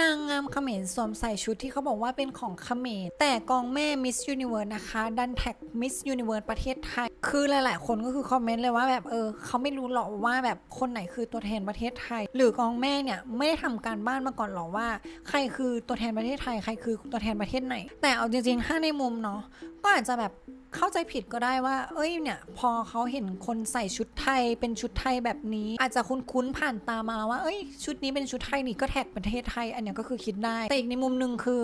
นางงามเขมรสวมใส่ชุดที่เขาบอกว่าเป็นของเขมรแต่กองแม่ Miss Universe นะคะ ดันแท็ก Miss Universe ประเทศไทย คือหลาย ๆ คนก็คือคอมเมนต์เลยว่าแบบเออเขาไม่รู้หรอกว่าแบบคนไหนคือตัวแทนประเทศไทย หรือกองแม่เนี่ยไม่ได้ทำการบ้านมาก่อนหรอกว่า ใครคือตัวแทนประเทศไทยใครคือตัวแทนประเทศไหน แต่เอาจริงๆถ้าในมุมเนาะก็อาจจะแบบเข้าใจผิดก็ได้ว่า เอ้ยเนี่ย พอเขาเห็นคนใส่ชุดไทยเป็นชุดไทยแบบนี้ อาจจะคุ้นๆผ่านตามาว่า เอ้ย ชุดนี้เป็นชุดไทยนี่ก็แท็กประเทศไทย อันเนี้ยก็คือคิดได้ แต่อีกในมุมหนึ่งคือ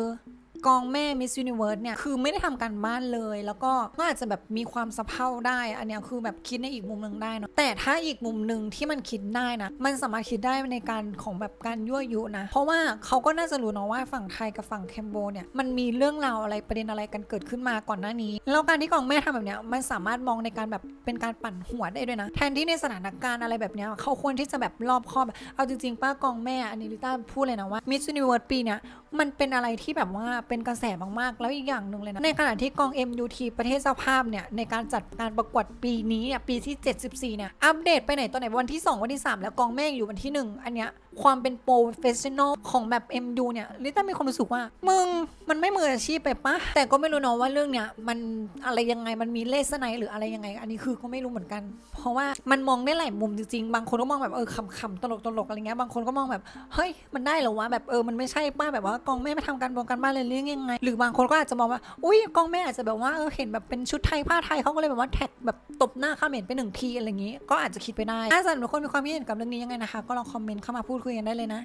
กองแม่ Miss Universe เนี่ย คือไม่ได้ทำการบ้านเลย แล้วก็ก็อาจจะแบบมีความสะเพร่าได้ อันเนี้ยคือแบบคิดในอีกมุมหนึ่งได้เนอะแต่ถ้าอีกมุมหนึ่งที่มันคิดได้นะ มันสามารถคิดได้ในการของแบบการยั่วยุนะ เพราะว่าเขาก็น่าจะรู้เนาะว่าฝั่งไทยกับฝั่งแคมโบเนี่ยมันมีเรื่องราวอะไรประเด็นอะไรกันเกิดขึ้นมาก่อนหน้านี้ แล้วการที่กองแม่ทำแบบเนี้ยมันสามารถมองในการแบบเป็นการปั่นหัวได้ด้วยนะ แทนที่ในสถานการณ์อะไรแบบเนี้ยเขาควรที่จะแบบรอบคอบ เอาจริงๆป้ากองแม่อันนี้ลิต้าพูดเลยนะว่า Miss Universe ปีเนี้ยมันเป็นอะไรที่แบบว่าเป็นกระแสมากๆ แล้วอีกอย่างหนึ่งเลยนะ ในขณะที่กอง MUT ประเทศเจ้าภาพเนี่ย ในการจัดการประกวดปีนี้เนี่ยปีที่ 74 เนี่ย อัปเดตไปไหนตัวไหนวันที่ 2 วันที่ 3 แล้วกองแม่งอยู่วันที่ 1 อันเนี้ยความเป็นโปรเฟชชั่นอลของแบบ MU เนี่ยลิต้ามีความรู้สึกว่า มึง มันไม่มืออาชีพไปปะแต่ก็ไม่รู้เนาะว่าเรื่องเนี้ยมันอะไรยังไงมันมีเลสไนหรืออะไรยังไง อันนี้คือก็ไม่รู้เหมือนกัน เพราะว่ามันมองได้หลายมุมจริงๆ บางคนก็มองแบบเออขำๆตลกๆอะไรเงี้ยบางคนก็มองแบบเฮ้ยมันได้เหรอวะแบบเออมันไม่ใช่ป้าแบบว่ากองแม่มาทำการบงการบ้านเลยลี้ยงยังไง หรือบางคนก็อาจจะมองว่า อุ้ยกองแม่อาจจะแบบว่าเออเห็นแบบเป็นชุดไทยผ้าไทยเขาก็เลยแบบว่าแท็กแบบตบหน้าข้าเห็นไปหนึ่งทีอะไรอย่างงี้ ก็อาจจะคิดไปได้ถ้าสำหรับคนมีความคิดเห็นกับเรื่องนี้ยังไงนะคะ ก็ลองคอมเมนต์เข้ามาพูดคุยกันได้เลยนะ